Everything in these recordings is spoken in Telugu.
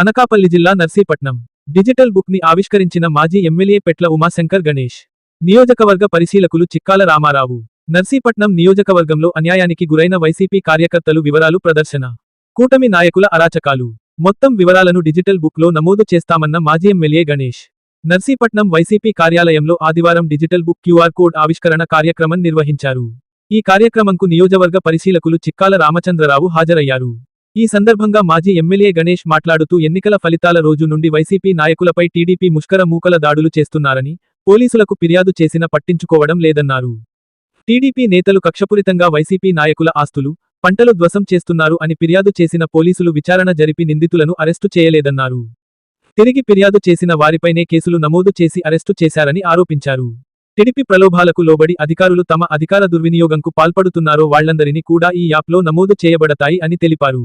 అనకాపల్లి జిల్లా నర్సీపట్నం. డిజిటల్ బుక్ని ఆవిష్కరించిన మాజీ ఎమ్మెల్యే పెట్ల ఉమాశంకర్ గణేష్. నియోజకవర్గ పరిశీలకులు చిక్కాల రామారావు. నర్సీపట్నం నియోజకవర్గంలో అన్యాయానికి గురైన వైసీపీ కార్యకర్తలు వివరాలు ప్రదర్శన. కూటమి నాయకుల అరాచకాలు. మొత్తం వివరాలను డిజిటల్ బుక్లో నమోదు చేస్తామన్న మాజీ ఎమ్మెల్యే గణేష్. నర్సీపట్నం వైసీపీ కార్యాలయంలో ఆదివారం డిజిటల్ బుక్ క్యూఆర్ కోడ్ ఆవిష్కరణ కార్యక్రమం నిర్వహించారు. ఈ కార్యక్రమంకు నియోజకవర్గ పరిశీలకులు చిక్కాల రామచంద్రరావు హాజరయ్యారు. ఈ సందర్భంగా మాజీ ఎమ్మెల్యే గణేష్ మాట్లాడుతూ ఎన్నికల ఫలితాల రోజు నుండి వైసీపీ నాయకులపై టీడీపీ ముష్కర మూకల దాడులు చేస్తున్నారని పోలీసులకు ఫిర్యాదు చేసిన పట్టించుకోవడం లేదన్నారు. టీడీపీ నేతలు కక్షపూరితంగా వైసీపీ నాయకుల ఆస్తులు పంటలు ధ్వసం చేస్తున్నారు అని ఫిర్యాదు చేసిన పోలీసులు విచారణ జరిపి నిందితులను అరెస్టు చేయలేదన్నారు. తిరిగి ఫిర్యాదు చేసిన వారిపైనే కేసులు నమోదు చేసి అరెస్టు చేశారని ఆరోపించారు. టిడిపి ప్రలోభాలకు లోబడి అధికారులు తమ అధికార దుర్వినియోగంకు పాల్పడుతున్నారో వాళ్ళందరినీ కూడా ఈ యాప్లో నమోదు చేయబడతాయి అని తెలిపారు.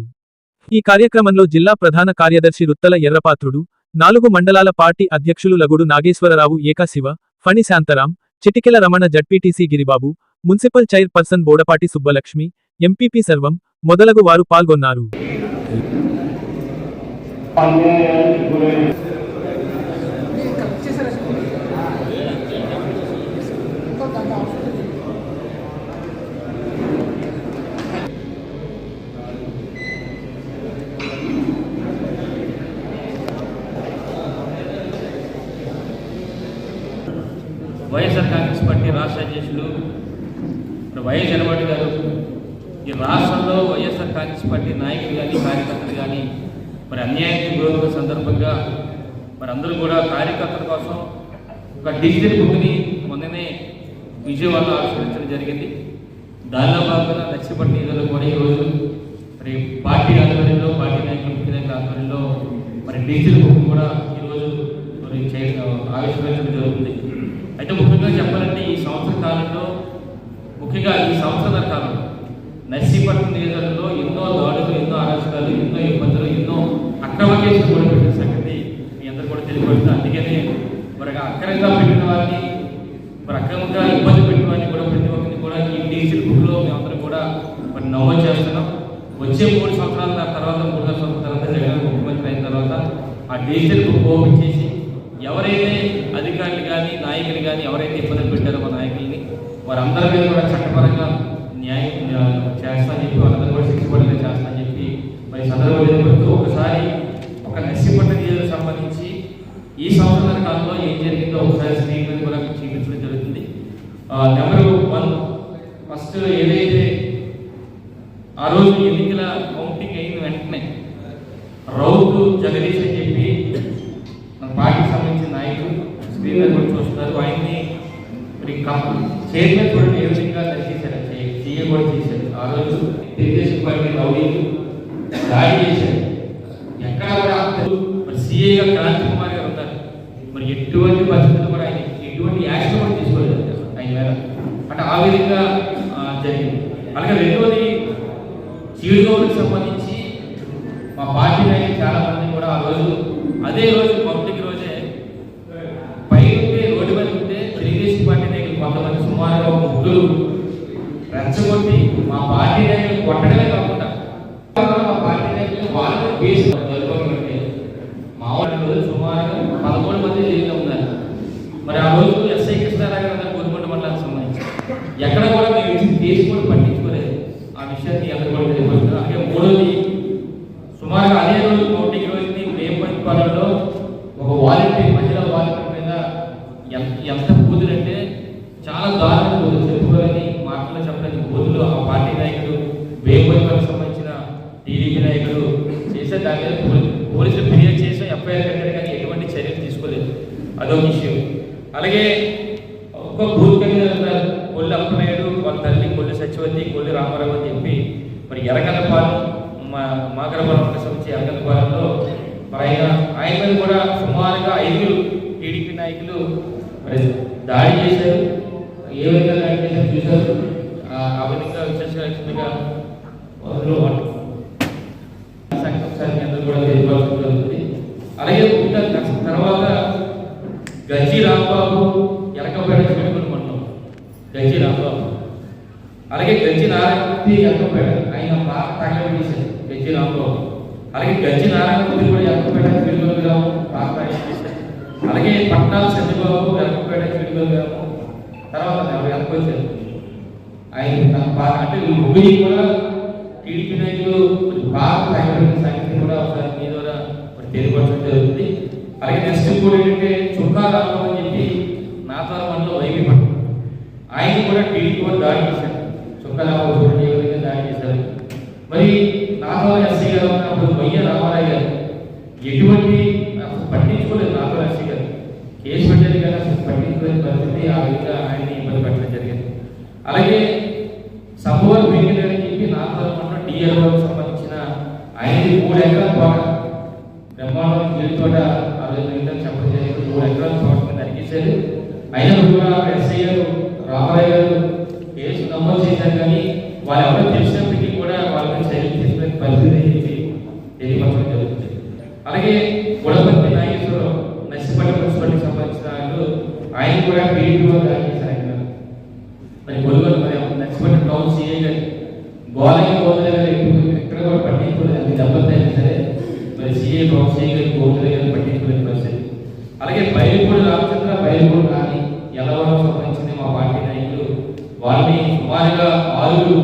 ఈ కార్యక్రమంలో జిల్లా ప్రధాన కార్యదర్శి రుత్తల ఎర్రపాత్రుడు నాలుగు మండలాల పార్టీ అధ్యక్షులు Lagudu Nageswararao ఏకాశివ Phani Shantaram Chitikela Ramana ZPTC Giribabu municipal chairperson Bodapati Subbalakshmi MPP సర్వం మొదలగు వారు పాల్గొన్నారు అన్యాయానికి గురైన వైఎస్ఆర్ కాంగ్రెస్ పార్టీ రాష్ట్ర అధ్యక్షులు వైఎస్ జనబాటి గారు ఈ రాష్ట్రంలో వైఎస్ఆర్ కాంగ్రెస్ పార్టీ నాయకులు కానీ కార్యకర్తలు కానీ మరి అన్యాయానికి గురవుతున్న సందర్భంగా మరి అందరూ కూడా కార్యకర్తల కోసం ఒక డిజిటల్ బుక్ని మొన్ననే విజయవాడలో ఆవిష్కరించడం జరిగింది. దానిలో భాగంగా నర్సీపట్నం నిధులు కూడా ఈరోజు మరి పార్టీ ఆధ్వర్యంలో పార్టీ నాయకులు ముఖ్య నాయకుల ఆధ్వర్యంలో మరి డిజిటల్ బుక్ కూడా ఈరోజు మరి ఆవిష్కరించడం జరుగుతుంది. అయితే ముఖ్యంగా చెప్పాలంటే ఈ సంవత్సర కాలంలో ముఖ్యంగా ఈ సంవత్సర కాలంలో నర్సీపట్నం నియోజకవర్గంలో ఎన్నో దాడులు ఎన్నో అరాచకాలు ఎన్నో ఇబ్బందులు ఎన్నో అక్రమ కేసులు కూడా పెట్టిన సంగతి మీ అందరూ కూడా తెలియబడుతుంది అందుకనే మరి అక్రమంగా పెట్టిన వారిని మరి అక్రమంగా ఇబ్బంది పెట్టిన వారిని కూడా ప్రతి ఒక్కరిని కూడా ఈ డిజిటల్ బుక్లో మేమందరం కూడా మరి నమోదు చేస్తున్నాం. వచ్చే మూడు సంవత్సరాల తర్వాత మూడు సంవత్సరాల తర్వాత జగన్ ముఖ్యమంత్రి అయిన తర్వాత ఆ డిజిటల్ గుడ్ ఓపెన్ చేసి ఎవరైతే అధికారులు కానీ నాయకులు కానీ ఎవరైతే ఇబ్బంది పెట్టారో మా నాయకుల్ని వారందరి మీద కూడా చట్టపరంగా న్యాయం చేస్తానని చెప్పి వాళ్ళందరూ కూడా శిక్ష పడేలా చేస్తానని చెప్పి మరి సందర్భంలో ఒకసారి ఒక నర్సిపట్ట నియోజకవర్గం సంబంధించి ఈ సంవత్సరాల కాలంలో ఏం జరిగిందో ఒకసారి స్క్రీన్ మీద కూడా చూపించడం జరుగుతుంది. నెంబర్ వన్ ఫస్ట్ ఏదైతే ఆ రోజు ఎన్నికల కౌంటింగ్ అయిన వెంటనే రౌతు జగదీష్ అని చెప్పి మన పార్టీకి సంబంధించిన నాయకులు స్క్రీన్ మీద కూడా చూస్తున్నారు ఆయన్ని మరి కం- చైర్మన్ చూడండి ఏ విధంగా దర్శించారు సీఏ కూడా చేశారు ఆ రోజు తెలుగుదేశం పార్టీ రౌడీలు దాడి చేశారు ఎక్కడ కూడా అందరూ మరి సీఏగా క్రాంతి కుమార్ గారు ఉన్నారు మరి ఎటువంటి పరిస్థితులు కూడా ఆయన ఎటువంటి యాక్షన్ కూడా తీసుకోలేదు ఆయన మీద అంటే ఆ విధంగా ఆ, జరిగింది అలాగే రెండోది చీడుగోలకు సంబంధించి మా పార్టీ చాలా మంది కూడా ఆ రోజు అదే రోజు పబ్లిక్ రోజే పై ఉంటే రోడ్డు మీద ఉంటే తెలుగుదేశం పార్టీ నాయకులు కొంతమంది సుమారుగా ఒక ముగ్గురు రెచ్చగొట్టి మా పార్టీ నాయకులు కొట్టడమే కాకుండా మా పార్టీ నాయకులు వాళ్ళు కేసు జరుపుకోబట్టి మా వాళ్ళు రోజు సుమారుగా పదమూడు మంది జైల్లో ఉన్నారు మరి ఆ రోజు ఎస్ఐ కృష్ణారావు గారు గురుకొండ మండలానికి సంబంధించి ఎక్కడ కూడా మేము ఇచ్చిన కేసు కూడా పట్టించుకోలేదు ఆ విషయాన్ని అందరూ కూడా తెలియపడుతున్నారు అలాగే మూడోది సుమారుగా అదే రోజు కౌంటింగ్ రోజుని వేపపాలెంలో ఒక వాలంటీర్ మహిళా వాలంటీర్ మీద ఎంత ఎంత బూతులంటే చాలా దారుణ బూతులు మాటలు చెప్పలేని బోధులు ఆ పార్టీ నాయకుడు వేపపాలకు సంబంధించిన టీడీపీ నాయకుడు చేసే దాని మీద పోలీ- పోలీసులు ఫిర్యాదు చేసి ఎఫ్ఐఆర్ కట్టారు కానీ ఎటువంటి చర్యలు తీసుకోలేదు అదొక విషయం అలాగే ఒక్క బూత్ కన్వీనర్ కొల్లి అప్పనాయుడు వాళ్ళ తల్లి కొల్లి సత్యవతి కొల్లి రామారావు అని చెప్పి మరి ఎరగలపాలెం మా మాగరపురం సంబంధించి ఎరగలపాలెంలో మరి ఆయన ఆయన మీద కూడా సుమారుగా ఐదుగురు టీడీపీ నాయకులు మరి దాడి చేశారు ఏ విధంగా దాడి చేశారు చూశారు ఆ- విశేషంగా సంఘం సార్ మీ అందరూ కూడా తెలియవలసిన జరుగుతుంది అలాగే ఇంకా తర్వాత గజ్జి రాంబాబు ఎలకపేట పెట్టుకుని మండలం గజ్జి రాంబాబు అలాగే గజ్జి నారాయణమూర్తి ఎలకపేట ఆయన బాగా తగ్గ తీశారు గజ్జి రాంబాబు అలాగే గజ్జి నారాయణమూర్తి కూడా ఎక్కపేట చిరుగోలు గ్రామం రాష్ట్రానికి చేశారు అలాగే పట్నాల సత్యబాబు ఎక్కపేట చిరుగోలు గ్రామం తర్వాత ఎవరు ఎక్కకొచ్చారు ఆయన తన పా- అంటే ముగ్గురి కూడా టీడీపీ నాయకులు కొంచెం బాగా భయపడిన సంగతి కూడా ఒకసారి మీ ద్వారా మరి తెలియపరచడం జరుగుతుంది అలాగే నెక్స్ట్ ఇంకోటి ఏంటంటే చుక్కా రామం అని చెప్పి నాతో మనలో వైవిపడ్డం ఆయన కూడా టీడీపీ కూడా దాడి చేశారు. చుక్కా రామం చూడండి ఏ విధంగా దాడి చేశారు. మరి నాతో ఎస్సీ గారు ఉన్నప్పుడు వయ్య రామారావు గారు ఎటువంటి అసలు పట్టించుకోలేదు నాతో ఎస్సీ గారు. కేసు పెట్టారు కానీ అసలు పట్టించుకోలేని పరిస్థితి ఆ విధంగా ఆయన్ని ఇబ్బంది పెట్టడం జరిగింది. అలాగే సంభవం వెంకటని చెప్పి నాతో డిఎల్ఓకి సంబంధించిన అయినా కూడా ఎస్ఐ గారు రామరావు గారు కేసు నమోదు చేశారు కానీ వాళ్ళు ఎవరో తెలిసినప్పటికీ కూడా వాళ్ళ మీద చర్యలు తీసుకునే పరిస్థితి తెలియపరచడం జరుగుతుంది. అలాగే గుడపతి నాగేశ్వరరావు నర్సిపల్లి మున్సిపాలిటీకి సంబంధించిన వాళ్ళు ఆయన కూడా టీడీపీలో జాయిన్ చేశారు ఆయన మరి గొలుగోలు మరి నచ్చిపట్టి టౌన్ సీఏ గారు గోలయ్య గోదల గారు ఎప్పుడు ఎక్కడ కూడా పట్టించుకోలేదు అది దెబ్బతైనా సరే మరి సీఏ టౌన్ సీఏ గారు గోదల గారు పట్టించుకోలేని పరిస్థితి అలాగే బయలుపూడి రామచంద్ర బయలుపూడి కానీ ఎలవరం సంబంధించిన మా పార్టీ నాయకులు వాళ్ళని సుమారుగా ఆరుగురు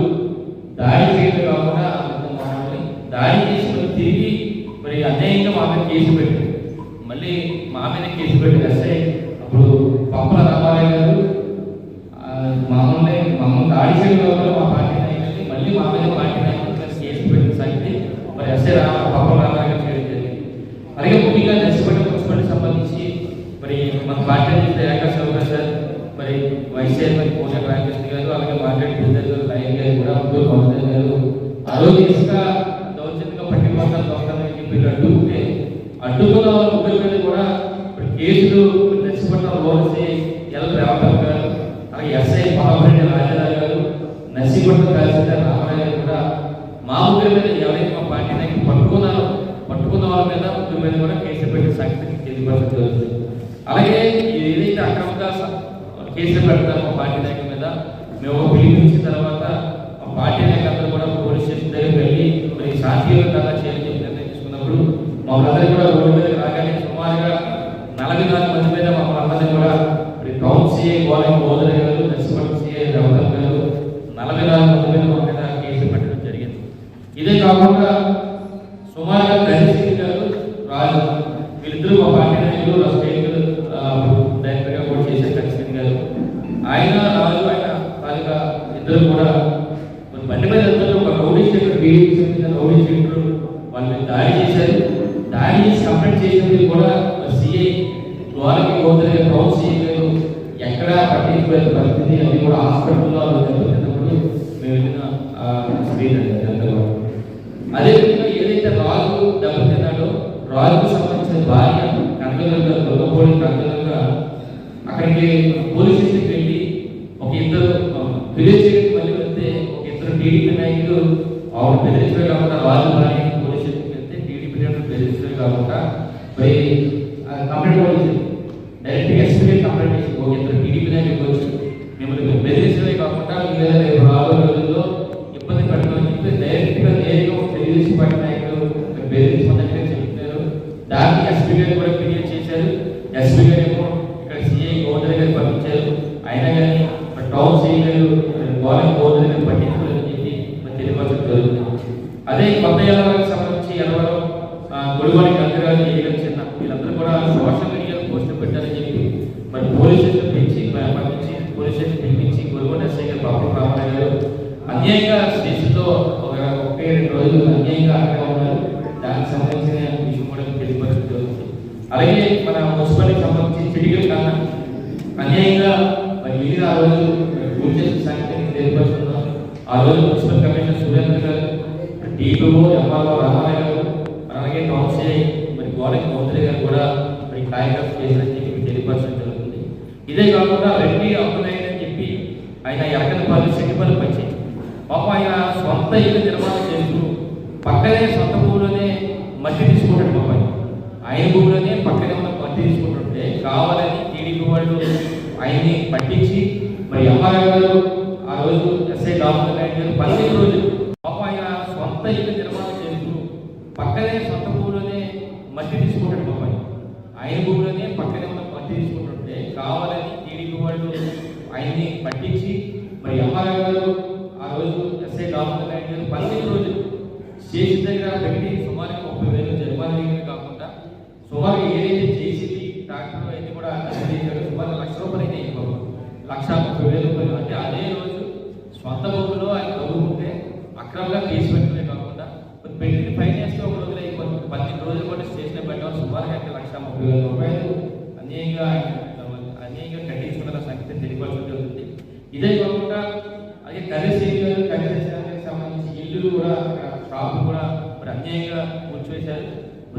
దాడి చేయడం కాకుండా ఆ విధంగా మాట్లాడి దాడి చేసి మరి తిరిగి మరి అన్యాయంగా మా మీద కేసు పెట్టి మళ్ళీ మా మీద కేసు పెట్టి ఎస్ఐ అప్పుడు పప్పల రామారావు గారు మామూలు మమ్మల్ని మమ్మల్ని దాడి చేయడం వల్ల మా పార్టీ నాయకుల్ని మళ్ళీ మా మీద పార్టీ నాయకులు మీద కేసు పెట్టిన సంగతి మరి ఎస్ఐ రామ పప్పల రామారావు గారు చేయడం జరిగింది అలాగే ముఖ్యంగా నర్సిపల్లి మున్సిపాలిటీ సంబంధించి మరి మన పార్టీ నుంచి రేఖా శివరాజ్ సార్ మరి వైస్ చైర్మన్ కోట రామకృష్ణ గారు అలాగే మార్కెట్ బిల్డర్ గారు లైన్ గారు కూడా అబ్దుల్ మహమ్మద్ గారు ఆ రోజు ఇసుక దౌర్జన్యంగా పట్టిపోతారు దొంగలని చెప్పి వీళ్ళు అడ్డుకుంటే అడ్డుకున్న వాళ్ళ ముగ్గురి కూడా ఇప్పుడు కేసులు నర్సిపట్నం రోడ్సి ఎల్ రేవత్ గారు అలాగే ఎస్ఐ పాలపరెడ్డి రాజారావు గారు నర్సీపట్నం తహసీల్దార్ రామారావు గారు కూడా మా ఉద్యోగ మీద ఎవరైతే మా పార్టీ నాయకులు పట్టుకున్నారో పట్టుకున్న వాళ్ళ మీద ముగ్గురి మీద కూడా కేసులు పెట్టి సంగతి తెలియపరచడం జరుగుతుంది అలాగే ఏదైతే అక్రమంగా స- కేసులు పెడతారో మా పార్టీ నాయకుల మీద మేము పిలిపించిన తర్వాత మా పార్టీ నాయకులందరూ కూడా పోలీస్ స్టేషన్ దగ్గరికి వెళ్ళి మరి శాంతియుతంగా చేయాలని చెప్పి నిర్ణయం మా మమ్మల్ని కూడా రోడ్డు మీద రాగానే సుమారుగా నలభై నాలుగు మంది మీద మా అందరినీ కూడా ఇప్పుడు టౌన్ సిఐ గోలం గోదరి గారు నర్సిపల్లి సిఐ రవతల్ గారు నలభై నాలుగు మంది మీద మా మీద కేసు పెట్టడం జరిగింది. ఇదే కాకుండా సుమారుగా గణేష్ గారు రాజు వీళ్ళిద్దరూ మా పార్టీ నాయకులు నా స్టేట్ ఆ, డైరెక్టర్గా కూడా చేశారు గణేష్ గారు ఆయన రాజు ఆయన తాలూకా ఇద్దరు కూడా మరి బండి మీద వెళ్తారు ఒక రౌడీ స్టేటర్ బీడీకి చెందిన రౌడీ స్టేటర్ వాళ్ళ మీద దాడి చేశారు దాడి చేసి కంప్లైంట్ చేసినప్పుడు కూడా సిఐ ద్వారకి గోదరి టౌన్ సిఐ గారు ఎక్కడా పట్టించుకోలేని పరిస్థితి అది కూడా హాస్పిటల్లో దెబ్బతిన్నప్పుడు మేము వెళ్ళిన ఆ, స్క్రీన్ అండి ఇదంతా కూడా. అదేవిధంగా ఏదైతే రాజు తిన్నాడు రాజుకు సంబంధించిన భార్య కందలుగా దొంగపోడి కందలుగా అక్కడికి పోలీస్ స్టేషన్కి వెళ్ళి ఒక ఇద్దరు విలేజ్ మళ్ళీ వెళ్తే ఒక ఇద్దరు టీడీపీ నాయకులు ఆవిడ బెదిరించడమే కాకుండా రాజు భార్య పోలీస్ స్టేషన్కి వెళ్తే టీడీపీ నాయకులు బెదిరించడమే కాకుండా మరి కంప్లైంట్ కూడా ఇచ్చింది డైరెక్ట్గా ఎస్పీ కంప్లైంట్ చేసి ఒక ఇద్దరు టీడీపీ నాయకులు వచ్చి మిమ్మల్ని బెదిరించడమే కాకుండా మీ మీద రేపు రాబోయే రోజుల్లో ఇబ్బంది పెట్టమని చెప్పి డైరెక్ట్గా నేరుగా ఒక తెలుగుదేశం పార్టీ నాయకులు బెదిరించమన్నట్టుగా చెప్తున్నారు దాన్ని ఎస్పీ గారు కూడా క్లియర్ చేశారు ఎస్పీ గారు ఏమో ఇక్కడ సిఐ గోదరి గారు పంపించారు అయినా కానీ మరి టౌన్ సిఐ గారు గోలం గోదరి గారు పట్టించుకోలేదని చెప్పి మరి తెలియపరచడం జరుగుతుంది అదే కొత్త ఎలవరకు సంబంధించి ఎలవరం గొడవని గంగరాజు చేయడం చిన్న వీళ్ళందరూ కూడా సోషల్ మీడియాలో పోస్టులు పెట్టారని చెప్పి మరి పోలీస్ స్టేషన్ పిలిచి పంపించి పోలీస్ స్టేషన్ పిలిపించి గొడవని ఎస్ఐ గారు పాపం రామారావు గారు అన్యాయంగా స్టేషన్లో ఒక ఒకటి రెండు రోజులు అన్యాయంగా అక్కడ ఉన్నారు దానికి సంబంధించిన విషయం కూడా తెలియపరచడం జరుగుతుంది అలాగే మన మున్సిపాలిటీకి సంబంధించి చిడిగల కన్నా అన్యాయంగా మరి మిగిలిన ఆ రోజు పూజ చేసిన సంగతిని తెలియపరుస్తున్నాం ఆ రోజు మున్సిపల్ కమిషనర్ సురేంద్ర గారు టీపీఓ ఎంఆర్ఓ రామారావు గారు అలాగే కౌన్సిల్ మరి గోడకి మంత్రి గారు కూడా మరి కార్యక్రమం చేశారని చెప్పి మీకు తెలియపరచడం జరుగుతుంది ఇదే కాకుండా రెడ్డి అప్పునయ్య చెప్పి ఆయన ఎరకనపల్లి శెట్టిపల్లి పచ్చి పాపం ఆయన సొంత ఇల్లు నిర్మాణం చేస్తూ పక్కనే సొంత భూమిలోనే మట్టి తీసుకుంటాడు పాపం ఆయన. భూమిలోనే పక్కనే ఉన్న మట్టి తీసుకుంటుంటే కావాలని టీడీపీ వాళ్ళు ఆయన్ని పట్టించి మరి ఎంఆర్ఆర్ గారు ఆ రోజు ఎస్ఐ నాయుడు గారు పదిహేను రోజులు పాపం ఆయన సొంత ఇల్లు నిర్మాణం చేస్తూ పక్కనే సొంత భూమిలోనే మట్టి తీసుకుంటాడు బాబాయ్. ఆయన భూమిలోనే పక్కనే ఉన్న మట్టి తీసుకుంటుంటే కావాలని టీడీపీ వాళ్ళు ఆయన్ని పట్టించి మరి ఎంఆర్ఐ గారు ఆ రోజు ఎస్ఐ రామచంద్ర నాయుడు గారు పదిహేను రోజులు స్టేషన్ దగ్గర పెట్టి సుమారుగా ముప్పై వేలు జరిమానా కాకుండా సుమారు ఏదైతే చేసింది ట్రాక్టర్ అయితే కూడా సుమారు లక్ష రూపాయలు అయితే లక్షా లక్ష ముప్పై వేలు అనేక ఆయన అన్యాయంగా సంగతి తెలియవలసి ఉంటుంది ఇదే కాకుండా అదే కరెన్సీ గారు సంబంధించి ఇల్లు కూడా షాప్ కూడా మరి అన్యాయంగా కూర్చోవేశారు.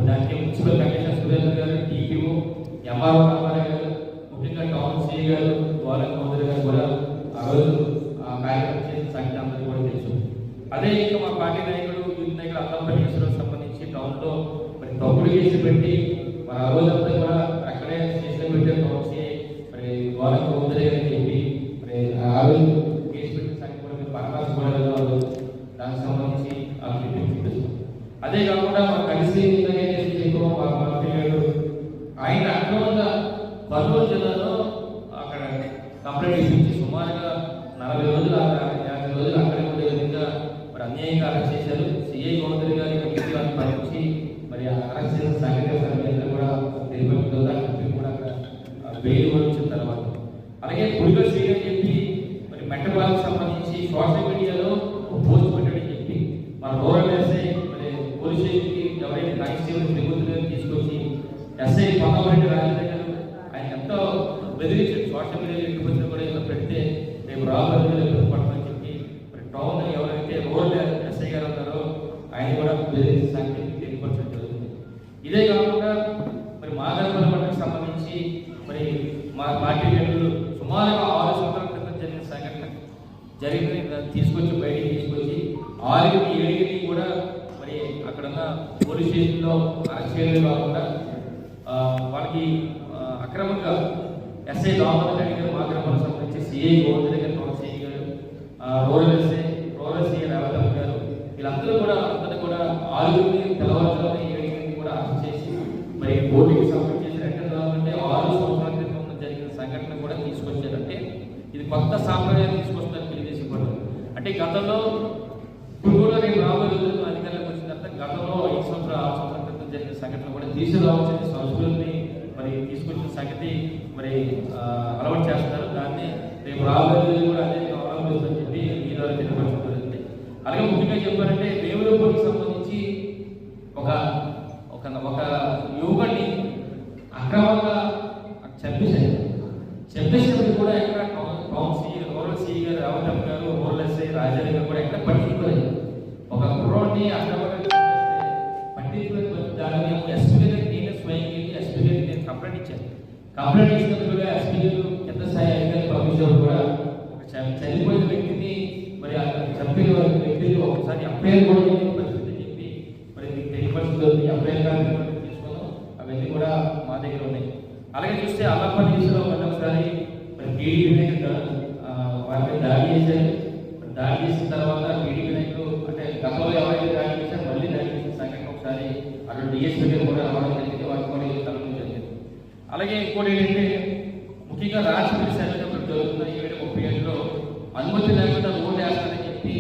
దానికి మున్సిపల్ కమిషనర్ సురేంద్ర గారు టీపీఓ ఎంఆర్ఓ అదే కాకుండా మనం కలిసి ఇందాకే ఎక్కువ ఆయన అక్రమంగా కర్నూలు జిల్లాలో ఎస్ఐ పొంగవరెడ్డి రాజేంద్ర ఎస్ఐ దామోదర్ రెడ్డి గారు మాగ్రహాలకు సంబంధించి CI Govind garu town CI garu rural SI rural CI Revathamma garu వీళ్ళందరూ కూడా అందరూ కూడా ఆరుగురిని తెల్లవారుజామున ఏడుగురిని కూడా అరెస్ట్ చేసి మరి కోర్టుకి సబ్మిట్ చేసి రిటర్న్ రావాలంటే ఆరు సంవత్సరాల క్రితం జరిగిన సంఘటన కూడా తీసుకొచ్చారంటే ఇది కొత్త సాంప్రదాయం తీసుకొస్తారని తెలుగుదేశం వాళ్ళు అంటే గతంలో ఇప్పుడు కూడా రాబోయే రోజుల్లో అధికారంలోకి వచ్చిన తర్వాత గతంలో ఐదు సంవత్సరాలు ఆరు సంవత్సరాల క్రితం జరిగిన సంఘటన కూడా తీసుకురావాల్సిన సంస్కృతిని మరి తీసుకొచ్చిన సంగతి అలాగే ముఖ్యంగా చెప్పారంటే దేవుడు వేములపూడికి సంబంధించి అలాగే చూస్తే అల్లపల్లి దిశలో మళ్ళీ ఒకసారి మరి టీడీపీ నాయకులు ఆ, దాడి చేశారు. మరి దాడి చేసిన తర్వాత టీడీపీ నాయకులు అంటే గతంలో ఎవరైతే దాడి చేశారో మళ్ళీ దాడి చేసిన సంఘటన ఒకసారి అక్కడ డిఎస్పీ కూడా రావడం జరిగింది వారికి కూడా ఇది కలగడం జరిగింది. అలాగే ఇంకోటి ఏంటంటే ముఖ్యంగా రాజకీయ సరిహద్దు జరుగుతున్న ఏడు ముప్పై ఏడులో అనుమతి లేకుండా రోడ్డు వేస్తారని చెప్పి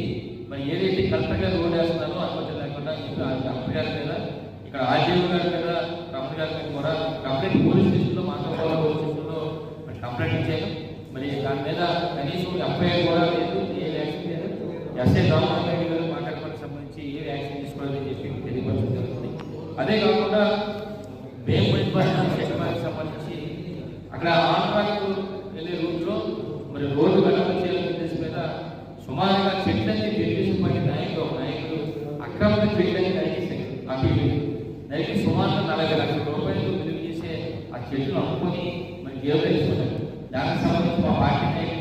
మరి ఏదైతే కలెక్టర్ గారు రోడ్డు వేస్తున్నారో అనుమతి లేకుండా ఇంకా కలెక్టర్ గారి మీద ఇక్కడ ఆర్జీఓ గారి మీద రమణ గారి మీద కూడా కంప్లీట్ పోలీస్ స్టేషన్లో మాట్లాడుకోవాలి పోలీస్ స్టేషన్లో మరి కంప్లైంట్ ఇచ్చాను మరి దాని మీద కనీసం ఎఫ్ఐఆర్ కూడా లేదు ఏ వ్యాక్సిన్ లేదు ఎస్ఐ రామారెడ్డి గారు మాట్లాడుకోవడానికి సంబంధించి ఏ వ్యాక్సిన్ తీసుకోవాలని చెప్పి తెలియపరచడం జరుగుతుంది అదే కాకుండా వేపుడి శశిమారికి సంబంధించి అక్కడ ఆంధ్రాకు వెళ్ళే రూట్లో మరి రోడ్డు వెనక చేయాలనే ఉద్దేశం మీద సుమారుగా చెట్లన్నీ తెలుగుదేశం పార్టీ నాయకులు నాయకులు అక్రమ చెట్లన్నీ నరికేశారు అటు ఇటు. నరికి సుమారుగా నలభై లక్షల రూపాయలు విలువ చేసే ఆ చెట్లు అమ్ముకొని మరి జేబులో వేసుకున్నారు దానికి సంబంధించి మా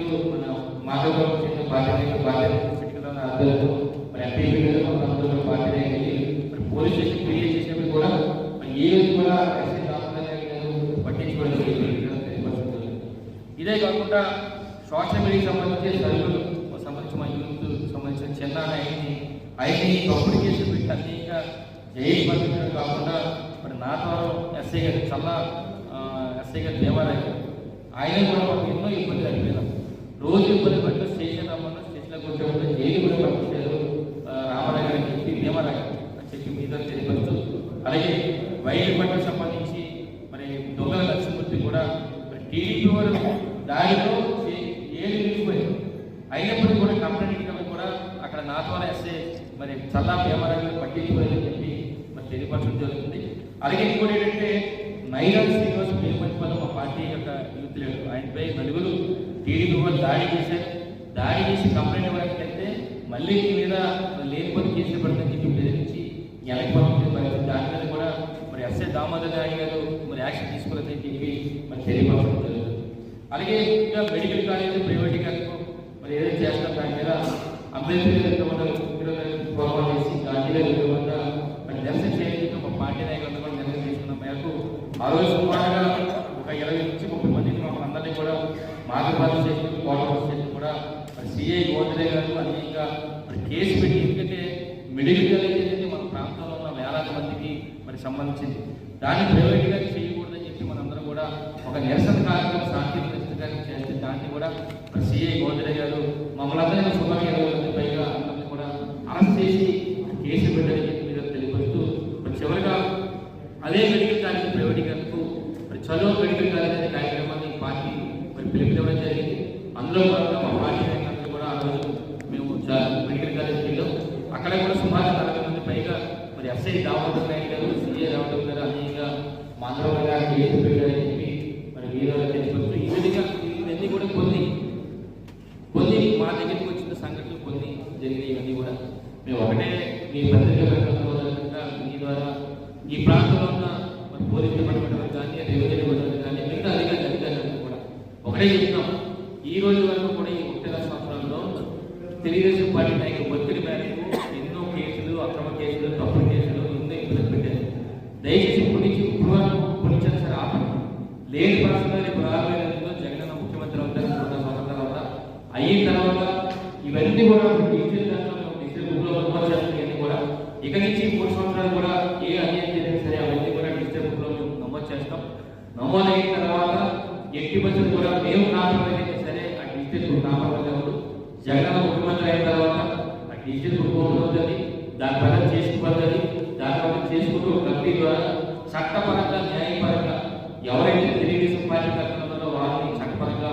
పార్టీ మన మాధవరావు అందరూ మరి పోలీస్ స్టేషన్ క్రియేట్ చేసినప్పుడు కూడా మరి ఏది కూడా ఎస్ఐ గారు పట్టించుకోవడం ఇదే కాకుండా సోషల్ మీడియాకి సంబంధించి సరుకులు సంబంధించి మా యూత్ సంబంధించిన చిన్న ఆయన్ని ఆయన్ని తప్పుడు పెట్టి అన్నిగా జైలు పంపించడం కాకుండా మరి నాతవరం ఎస్ఐ గారు చల్ల ఎస్ఐ గారు దేవాలయం ఆయన కూడా ఎన్నో ఇబ్బంది అడిగినాం రోజు ఇబ్బంది పట్టు స్టేషన్ రమ్మన్నా స్టేషన్లో కూర్చోబెట్టి జైలు కూడా పంపించారు ఆ, రామారావు అని చెప్పి భీమారావు అని చెప్పి మీద తెలియపరుస్తూ అలాగే వైద్య పట్ల సంబంధించి మరి దొంగల లక్ష్మూర్తి కూడా మరి టీడీపీ వారు దారిలో ఏ- నిలిచిపోయారు. నిలిచిపోయింది అయినప్పటికీ కూడా కంప్లైంట్ కూడా అక్కడ నా ద్వారా ఎస్ఏ మరి చల్లా భీమరావు పట్టించుకోలేదని చెప్పి మరి తెలియపరచడం జరుగుతుంది. అలాగే ఇంకోటి ఏంటంటే నైరాజ్ శ్రీనివాస్ పేరుపల్లి మా పార్టీ యొక్క టీడీపీ వాళ్ళు దాడి చేశారు. దాడి చేసి కంప్లైంట్ ఇవ్వడానికి వెళ్తే మళ్ళీ మీ మీద లేనిపోతే కేసులు పడుతుందని చెప్పి బెదిరించి వెనక్కి పంపించిన పరిస్థితి దాని మీద కూడా మరి ఎస్ఐ దామోదర్ నాయుడు గారు మరి యాక్షన్ తీసుకోలేదని చెప్పి మరి తెలియపరచడం జరుగుతుంది. అలాగే ఇంకా మెడికల్ కాలేజ్ ప్రైవేటీకరణకు మరి ఏదైతే చేస్తాం దాని మీద అంబేద్కర్ గారి వద్ద ప్రోగ్రాం చేసి గాంధీ గారి వద్ద మరి నిరసన చేయడానికి ఒక పార్టీ నాయకులంతా కూడా నిరసన చేసుకున్న మేరకు ఆ రోజు సుమారుగా ఒక ఇరవై నుంచి ముప్పై మందిని మమ్మల్ని అందరినీ కూడా మార్గపాలన స్టేషన్ కోటపల్లి స్టేషన్ కూడా మరి సిఐ గోదరే గారు అన్ని ఇంకా మరి కేసు పెట్టి ఎందుకంటే మెడికల్ కాలేజ్ అనేది మన ప్రాంతంలో ఉన్న వేలాది మందికి మరి సంబంధించింది. దాన్ని ప్రైవేట్గా చేయకూడదని చెప్పి మనందరం కూడా ఒక నిరసన కార్యక్రమం సాంకేతిక చేస్తే దాన్ని కూడా మరి సిఐ గోదరే గారు మమ్మల్ని అందరినీ సుమారు ఇరవై మంది పైగా అందరినీ కూడా అరెస్ట్ చేసి కేసు పెట్టని చెప్పి మీరు తెలియపరుస్తూ మరి చివరిగా అదే మెడికల్ కాలేజ్ ప్రైవేటీకరణకు మరి చదువు మెడికల్ కాలేజ్ అనే కార్యక్రమాన్ని పార్టీ మరి పిలుపునివ్వడం జరిగింది అందులో భాగంగా మా పార్టీ నాయకులందరూ కూడా ఆ రోజు మేము చ- మెడికల్ కాలేజ్కి వెళ్ళాం అక్కడ కూడా సుమారు నలభై మంది పైగా మరి ఎస్ఐ దామోదర్ నాయుడు గారు సిఏ రావడం గారు అన్నిగా మా అందరూ కూడా కేసు పెట్టారని చెప్పి మరి మీరు తెలిసిపోతూ ఈ విధంగా ఇవన్నీ కూడా కొన్ని కొన్ని మా దగ్గరికి వచ్చిన సంఘటనలు కొన్ని జరిగినాయి ఇవన్నీ కూడా. మేము ఒకటే మీ పత్రిక పెట్టకుండా మీ ద్వారా ఈ ప్రాంతంలో ఉన్న మరి పోలీస్ డిపార్ట్మెంట్ కానీ రెవెన్యూ డిపార్ట్మెంట్ కానీ మిగతా అధికారులు అధికారులు కూడా ఒకటే చెప్తున్నాం ఈ రోజు వరకు కూడా ఈ ముప్పై సంవత్సరాల్లో తెలుగుదేశం పార్టీ నాయకులు ఒత్తిడి మేరకు ఎన్నో కేసులు అక్రమ కేసులు తప్పుడు కేసులు ఎన్నో ఇబ్బందులు పెట్టారు దయచేసి ఇప్పటి నుంచి ఇప్పుడు వరకు ఇప్పుడు నుంచి సరే ఆపండి లేని పరిస్థితుల్లో రేపు రాబోయే రోజుల్లో జగన్ ముఖ్యమంత్రి అవుతారు మూడు సంవత్సరాల తర్వాత అయిన తర్వాత ఇవన్నీ కూడా డిజిటల్ దాంట్లో డిజిటల్ బుక్లో నమోదు చేస్తాం ఇవన్నీ కూడా ఇక నుంచి మూడు సంవత్సరాలు కూడా ఏ అన్యాయం జరిగినా సరే అవన్నీ కూడా డిజిటల్ బుక్లో మేము నమోదు చేస్తాం నమోదు అయిన తర్వాత ఎట్టి బస్సులు కూడా మేము కాంప్రమైజ్ అయితే సరే ఆ డిజిటల్ బుక్ కాంప్రమైజ్ అవ్వదు జగన్ ముఖ్యమంత్రి అయిన తర్వాత ఆ డిజిటల్ బుక్ ఉంటుంది దాని పరం చేసుకోవద్దని దాని పరం చేసుకుంటూ కమిటీ ద్వారా చట్టపరంగా న్యాయపరంగా ఎవరైతే తెలుగుదేశం పార్టీ కర్తలున్నారో వారిని చట్టపరంగా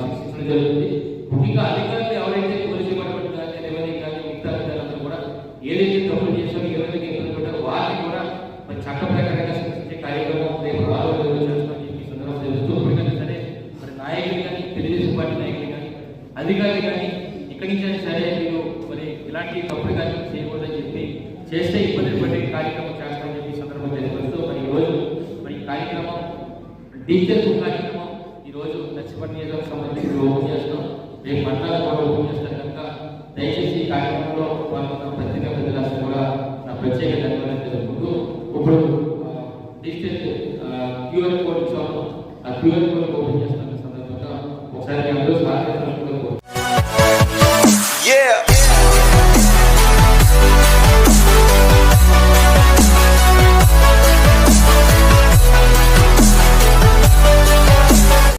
శిక్షించడం జరుగుతుంది ముఖ్యంగా అధికారులు ఎవరైతే పోలీస్ డిపార్ట్మెంట్ కానీ రెవెన్యూ కానీ మిగతా అధికారులందరూ కూడా ఏదైతే తప్పులు చేశారో ఎవరైతే ఇబ్బంది పడ్డారో వారిని కూడా మరి చట్ట ప్రకారంగా శిక్షించే కార్యక్రమం రేపు రాబోయే రోజుల్లో చేస్తామని చెప్పి ఈ సందర్భంగా తెలుస్తూ ఇప్పటికైనా సరే మరి నాయకులు కానీ తెలుగుదేశం పార్టీ నాయకులు కానీ అధికారులు కానీ ఇక్కడి నుంచి అయినా సరే మీరు మరి ఇలాంటి తప్పుడు కార్యక్రమం చేయకూడదని చెప్పి చేస్తే ఇబ్బందులు పడే కార్యక్రమం చేస్తామని చెప్పి ఈ సందర్భంగా తెలియపరుస్తూ మరి ఈ రోజు మరి ఈ కార్యక్రమం డిజిటల్ కార్యక్రమం ఈ రోజు నచ్చిపట్టి నియోజకవర్గం సంబంధించి రేపు మండలాలు